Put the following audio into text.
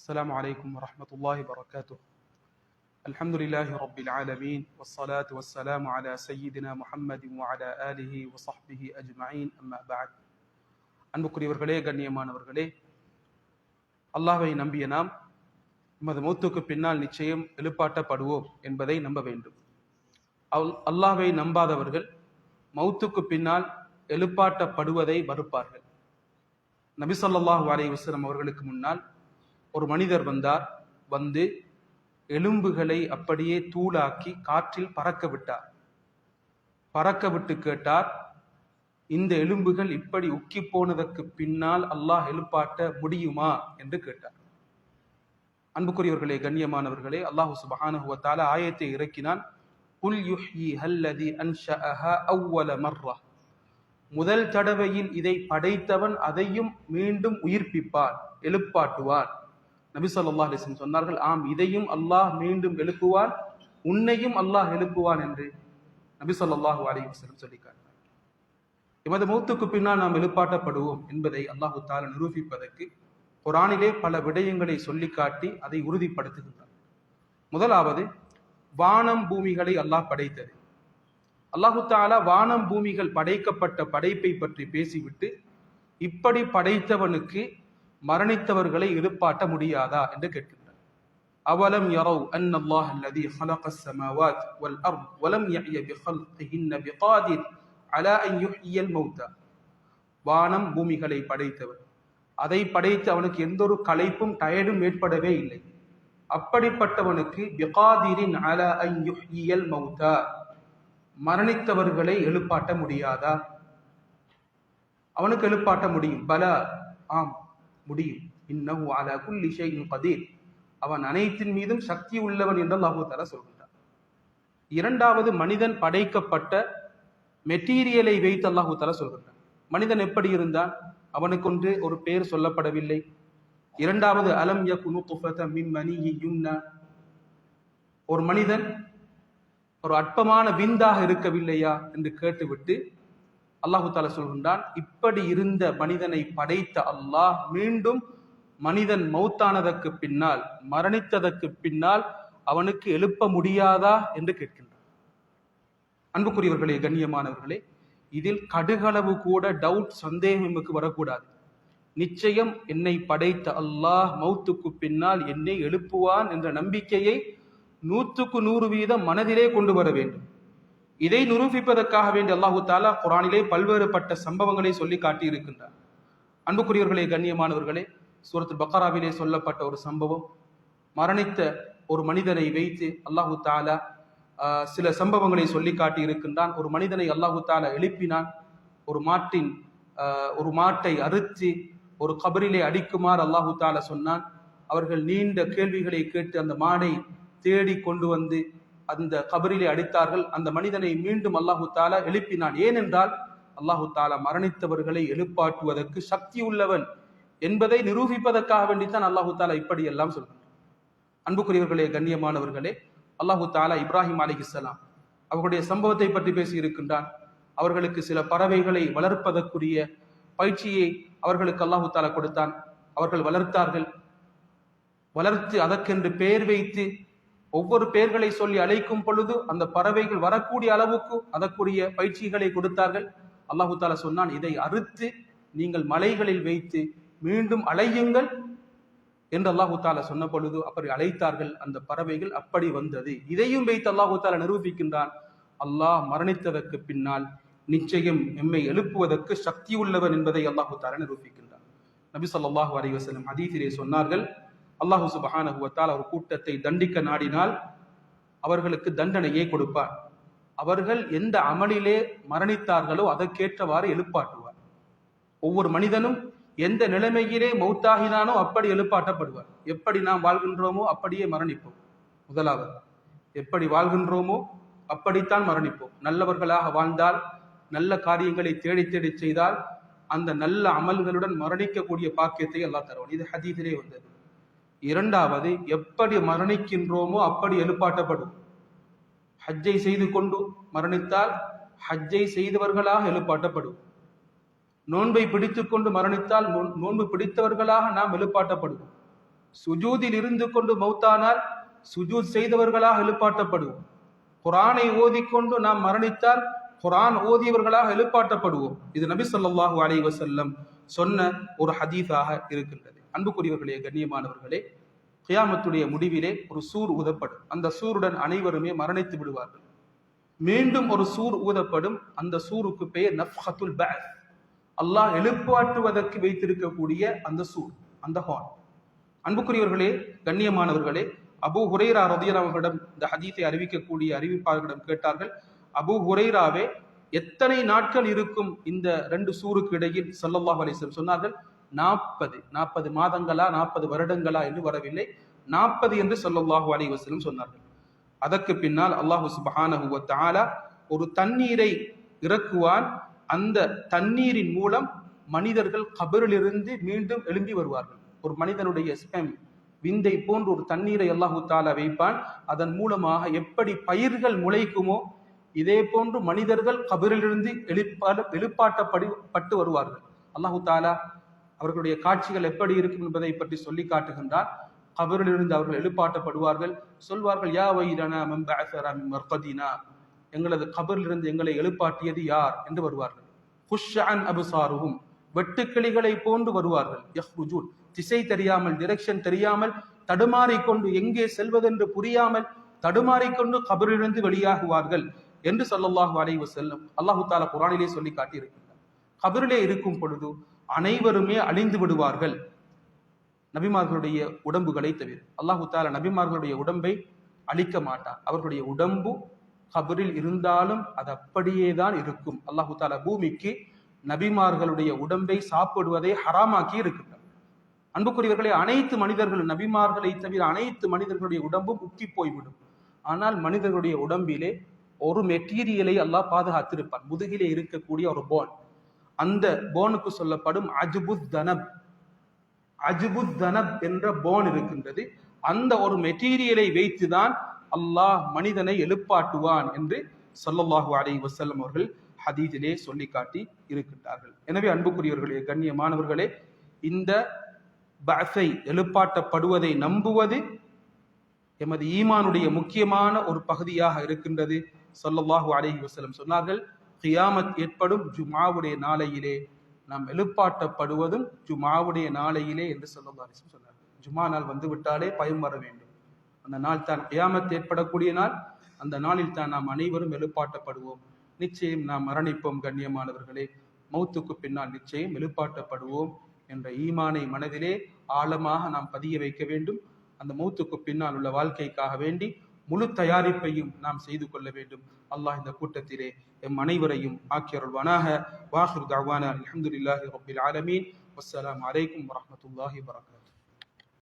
السلام عليكم ورحمة الله وبركاته الحمد لله رب العالمين والصلاة والسلام على سيدنا محمد وعلى آله وصحبه أجمعين أما بعد அன்புக்குரியவர்களே கண்ணியமானவர்களே அல்லாஹ்வை நம்பிய நாம் நமது மூத்துக்கு பின்னால் நிச்சயம் எழுப்பாட்டப்படுவோம் என்பதை நம்ப வேண்டும் அல்- அல்லாஹ்வை நம்பாதவர்கள் மௌத்துக்கு பின்னால் எழுப்பாட்டப்படுவதை மறுப்பார்கள் நபி ஸல்லல்லாஹு அலைஹி வஸல்லம் அவர்களுக்கு முன்னால் ஒரு மனிதர் வந்தார் வந்து எலும்புகளை அப்படியே தூளாக்கி காற்றில் பறக்க விட்டார். பறக்க விட்டு கேட்டார் இந்த எலும்புகள் இப்படி உக்கி போனதற்கு பின்னால் அல்லாஹ் எழுப்பாட்ட முடியுமா? என்று கேட்டார். அன்புக்குரியவர்களே கண்ணியமானவர்களே அல்லாஹு சுப்ஹானஹு ஆயத்தை இறக்கினான். குல் யுஹ்யி ஹல்லதி அன்ஷஅஹா அவ்வல மர்ரா முதல் தடவையில் இதை படைத்தவன் அதையும் மீண்டும் உயிர்ப்பிப்பான் எழுப்பாட்டுவான் நபி ஸல்லல்லாஹு சொன்னார்கள் ஆம் இதையும் அல்லாஹ் மீண்டும் எழுப்புவான் உன்னையும் அல்லாஹ் எழுப்புவான் என்று நபி ஸல்லல்லாஹு அலைஹி வஸல்லம் சொல்லி காட்டினார் எமது மூத்துக்கு பின்னால் நாம் எழுப்பாட்டப்படுவோம் என்பதை அல்லாஹு தால நிரூபிப்பதற்கு குரானிலே பல விடயங்களை சொல்லி காட்டி அதை உறுதிப்படுத்துகின்றார் முதலாவது வானம் பூமிகளை அல்லாஹ் படைத்தது. அல்லாஹு தாலா வானம் பூமிகள் படைக்கப்பட்ட படைப்பை பற்றி பேசிவிட்டு இப்படி படைத்தவனுக்கு மரணித்தவர்களை எழுப்பாட்ட முடியாதா என்று கேட்கின்றார் அவலம் யரவ் அன் அல்லாஹ் அல்லதி خلق السماوات والأرض ولم يعي بخلقهن بقادر على أن يحيي الموتى வானம் பூமிகளை படைத்தவர் அதை படைத்து அவனுக்கு எந்த ஒரு களைப்பும் டயர்டும் ஏற்படவே இல்லை அப்படிப்பட்டவனுக்கு பிகாதிரின் அல அன் யுஹ்யியல் மௌதா மரணித்தவர்களை எழுப்பாட்ட முடியாதா அவனுக்கு எழுப்பாட்ட முடியும் பல ஆம் முடியும். இன்னஹு அலா குல்லி ஷைஇன் கதீர். அவன் அனைத்தின் மீதும் சக்தி உள்ளவன் என்று அல்லாஹு தஆலா சொல்கின்றான். இரண்டாவது மனிதன் படைக்கப்பட்ட மெட்டீரியலை வைத்து அல்லாஹு தஆலா சொல்கின்றான். மனிதன் எப்படி இருந்தான்? அவனுக்கொன்று ஒரு பெயர் சொல்லப்படவில்லை. இரண்டாவது அலம் யகுனு மின் ஒரு மனிதன் ஒரு அற்பமான விந்தாக இருக்கவில்லையா? என்று கேட்டுவிட்டு அல்லாஹு தாலா சொல்கின்றான் இப்படி இருந்த மனிதனை படைத்த அல்லாஹ் மீண்டும் மனிதன் மௌத்தானதற்கு பின்னால் மரணித்ததற்கு பின்னால் அவனுக்கு எழுப்ப முடியாதா என்று கேட்கின்றான். அன்புக்குரியவர்களே கண்ணியமானவர்களே இதில் கடுகளவு கூட டவுட் சந்தேகம் எமக்கு வரக்கூடாது. நிச்சயம் என்னை படைத்த அல்லாஹ் மௌத்துக்கு பின்னால் என்னை எழுப்புவான் என்ற நம்பிக்கையை நூற்றுக்கு நூறு வீதம் மனதிலே கொண்டு வர வேண்டும். இதை நிரூபிப்பதற்காக வேண்டி அல்லாஹு தாலா குரானிலே பல்வேறுபட்ட சம்பவங்களை சொல்லி காட்டியிருக்கின்றார். அன்புக்குரியவர்களே கண்ணியமானவர்களே சூரத்து பக்கராவிலே சொல்லப்பட்ட ஒரு சம்பவம். மரணித்த ஒரு மனிதனை வைத்து அல்லாஹு தாலா சில சம்பவங்களை சொல்லி காட்டி இருக்கின்றான் ஒரு மனிதனை அல்லாஹு தாலா எழுப்பினான். ஒரு மாட்டின் ஒரு மாட்டை அறுத்து ஒரு கபரிலே அடிக்குமாறு அல்லாஹு தாலா சொன்னான். அவர்கள் நீண்ட கேள்விகளை கேட்டு அந்த மாடை தேடி கொண்டு வந்து அந்த கபரிலே அடித்தார்கள். அந்த மனிதனை மீண்டும் அல்லாஹு தாலா எழுப்பினான். ஏனென்றால் அல்லாஹு தாலா மரணித்தவர்களை எழுப்பாட்டுவதற்கு சக்தி உள்ளவன் என்பதை நிரூபிப்பதற்காக வேண்டித்தான் அல்லாஹு தாலா இப்படி எல்லாம் சொல்கிறான். அன்புக்குரியவர்களே கண்ணியமானவர்களே அல்லாஹு தாலா இப்ராஹிம் அலிஹிஸ்லாம் அவர்களுடைய சம்பவத்தை பற்றி பேசி இருக்கின்றான். அவர்களுக்கு சில பறவைகளை வளர்ப்பதற்குரிய பயிற்சியை அவர்களுக்கு அல்லாஹு தாலா கொடுத்தான். அவர்கள் வளர்த்தார்கள். வளர்த்து அதற்கென்று பெயர் வைத்து ஒவ்வொரு பெயர்களை சொல்லி அழைக்கும் பொழுது அந்த பறவைகள் வரக்கூடிய அளவுக்கு அதற்குரிய பயிற்சிகளை கொடுத்தார்கள். அல்லாஹு தாலா சொன்னான் இதை அறுத்து நீங்கள் மலைகளில் வைத்து மீண்டும் அலையுங்கள் என்று அல்லாஹு தாலா சொன்ன பொழுது அப்படி அழைத்தார்கள். அந்த பறவைகள் அப்படி வந்தது. இதையும் வைத்து அல்லாஹு தாலா நிரூபிக்கின்றான் அல்லாஹ் மரணித்ததற்கு பின்னால் நிச்சயம் எம்மை எழுப்புவதற்கு சக்தி உள்ளவன் என்பதை அல்லாஹு தாலா நிரூபிக்கின்றான். நபி சொல்லாஹு அலைஹி வஸல்லம் சொன்னார்கள் அல்லாஹு சுபஹானகுவத்தால் வ ஒரு கூட்டத்தை தண்டிக்க நாடினால் அவர்களுக்கு தண்டனையை கொடுப்பார். அவர்கள் எந்த அமலிலே மரணித்தார்களோ அதற்கேற்றவாறு எழுப்பாட்டுவார். ஒவ்வொரு மனிதனும் எந்த நிலைமையிலே மௌத்தாகினானோ அப்படி எழுப்பாட்டப்படுவார். எப்படி நாம் வாழ்கின்றோமோ அப்படியே மரணிப்போம். முதலாவது எப்படி வாழ்கின்றோமோ அப்படித்தான் மரணிப்போம். நல்லவர்களாக வாழ்ந்தால் நல்ல காரியங்களை தேடி தேடி செய்தால் அந்த நல்ல அமல்களுடன் மரணிக்கக்கூடிய பாக்கியத்தை எல்லாம் தருவான். இது ஹதீதிலே வந்தது. இரண்டாவது எப்படி மரணிக்கின்றோமோ அப்படி எழுப்பாட்டப்படும். ஹஜ்ஜை செய்து கொண்டு மரணித்தால் ஹஜ்ஜை செய்தவர்களாக எழுப்பாட்டப்படும். நோன்பை பிடித்து கொண்டு மரணித்தால் நோன்- நோன்பு பிடித்தவர்களாக நாம் எழுப்பாட்டப்படுவோம் சுஜூதில் இருந்து கொண்டு மௌத்தானால் சுஜூத் செய்தவர்களாக எழுப்பாட்டப்படுவோம் குரானை ஓதிக்கொண்டு நாம் மரணித்தால் குரான் ஓதியவர்களாக எழுப்பாட்டப்படுவோம். இது நபி சொல்லாஹு அலைஹி வசல்லம் சொன்ன ஒரு ஹதீஸாக இருக்கின்றது. அன்புக்குரியவர்களே கண்ணியமானவர்களே கியாமத்துடைய முடிவிலே ஒரு சூர் ஊதப்படும். அந்த சூருடன் அனைவருமே மரணித்து விடுவார்கள். மீண்டும் ஒரு சூர் ஊதப்படும். அந்த சூருக்கு பெயர் நஃபத்துல் பஅத் அல்லாஹ் எழுப்பாட்டுவதற்கு வைத்திருக்கக்கூடிய அந்த சூர் அந்த ஹார்ன். அன்புக்குரியவர்களே கண்ணியமானவர்களே அபு ஹுரைரா ரதியல்லாஹு அவர்களிடம் இந்த ஹதீத்தை அறிவிக்கக்கூடிய அறிவிப்பாளர்களிடம் கேட்டார்கள். அபு ஹுரைராவே எத்தனை நாட்கள் இருக்கும் இந்த ரெண்டு சூருக்கு இடையில்? சல்லல்லாஹ் அலைஹி சொன்னார்கள் நாற்பது நாற்பது மாதங்களா நாற்பது வருடங்களா என்று வரவில்லை. நாற்பது என்று சொல்லல்லாஹு அலி வசலம் சொன்னார்கள். அதற்கு பின்னால் அல்லாஹு சுப்ஹானஹு ஒரு தண்ணீரை இறக்குவான். அந்த தண்ணீரின் மூலம் மனிதர்கள் கபரிலிருந்து மீண்டும் எழும்பி வருவார்கள். ஒரு மனிதனுடைய ஸ்பெம் விந்தை போன்ற ஒரு தண்ணீரை அல்லாஹு தாலா வைப்பான். அதன் மூலமாக எப்படி பயிர்கள் முளைக்குமோ இதே போன்று மனிதர்கள் கபரிலிருந்து எழுப்பா எழுப்பாட்டப்படி பட்டு வருவார்கள். அல்லாஹு தாலா அவர்களுடைய காட்சிகள் எப்படி இருக்கும் என்பதை பற்றி சொல்லி காட்டுகின்றார். கபரிலிருந்து அவர்கள் எழுப்பாட்டப்படுவார்கள். சொல்வார்கள் யா வைரனா மம்பஅஸரா மின் எங்களது கபரிலிருந்து எங்களை எழுப்பாட்டியது யார் என்று வருவார்கள். குஷ்அன் அபுசாருவும் வெட்டுக்கிளிகளை போன்று வருவார்கள். யஹ்ருஜூன் திசை தெரியாமல் டிரெக்ஷன் தெரியாமல் தடுமாறிக்கொண்டு எங்கே செல்வதென்று புரியாமல் தடுமாறிக்கொண்டு கபரிலிருந்து வெளியாகுவார்கள் என்று சொல்லல்லாஹு அலைவு செல்லும் அல்லாஹு தாலா குரானிலே சொல்லி காட்டியிருக்கிறார் கபரிலே இருக்கும் பொழுது அனைவருமே அழிந்து விடுவார்கள். நபிமார்களுடைய உடம்புகளை தவிர. அல்லாஹு தாலா நபிமார்களுடைய உடம்பை அழிக்க மாட்டார் அவர்களுடைய உடம்பு கபரில் இருந்தாலும் அது அப்படியே தான் இருக்கும். அல்லாஹு தாலா பூமிக்கு நபிமார்களுடைய உடம்பை சாப்பிடுவதை ஹராமாக்கி இருக்கின்றார் அன்புக்குரியவர்களே அனைத்து மனிதர்களும் நபிமார்களை தவிர அனைத்து மனிதர்களுடைய உடம்பும் உக்கி போய்விடும். ஆனால் மனிதர்களுடைய உடம்பிலே ஒரு மெட்டீரியலை அல்லாஹ் பாதுகாத்திருப்பான். முதுகிலே இருக்கக்கூடிய ஒரு போன் அந்த போனுக்கு சொல்லப்படும் அஜ்புத் தனப் அஜ்புத் தனப் என்ற போன் இருக்கின்றது. அந்த ஒரு மெட்டீரியலை வைத்துதான் அல்லாஹ் மனிதனை எழுப்பாட்டுவான் என்று சொல்லல்லாஹு அலைஹி வசல்லம் அவர்கள் ஹதீதிலே சொல்லி காட்டி இருக்கின்றார்கள். எனவே அன்புக்குரியவர்களே கண்ணியமானவர்களே இந்த பஅஸை எழுப்பாட்டப்படுவதை நம்புவது எமது ஈமானுடைய முக்கியமான ஒரு பகுதியாக இருக்கின்றது. சொல்லல்லாஹு அலைஹி வசலம் சொன்னார்கள் கியாமத் ஏற்படும் ஜுமாவுடைய நாளையிலே. நாம் எழுப்பாட்டப்படுவதும் ஜுமாவுடைய நாளையிலே என்று ஸல்லல்லாஹு சொன்னார். ஜுமா நாள் வந்து விட்டாலே பயம் வர வேண்டும். அந்த நாள் தான் கியாமத் ஏற்படக்கூடிய நாள். அந்த நாளில் தான் நாம் அனைவரும் எழுப்பாட்டப்படுவோம். நிச்சயம் நாம் மரணிப்போம் கண்ணியமானவர்களே. மௌத்துக்கு பின்னால் நிச்சயம் எழுப்பாட்டப்படுவோம் என்ற ஈமானை மனதிலே ஆழமாக நாம் பதிய வைக்க வேண்டும். அந்த மௌத்துக்கு பின்னால் உள்ள வாழ்க்கைக்காக வேண்டி முழு தயாரிப்பையும் நாம் செய்து கொள்ள வேண்டும். அல்லாஹ் இந்த கூட்டத்திலே எம் அனைவரையும் ஆக்கியருள்வானாக. வாஹிர் தவானா அலமதுல்லாஹி ரபில் ஆலமீன். வஸ்ஸலாமு அலைக்கும் வரமத்துல்லாஹி வரகாத்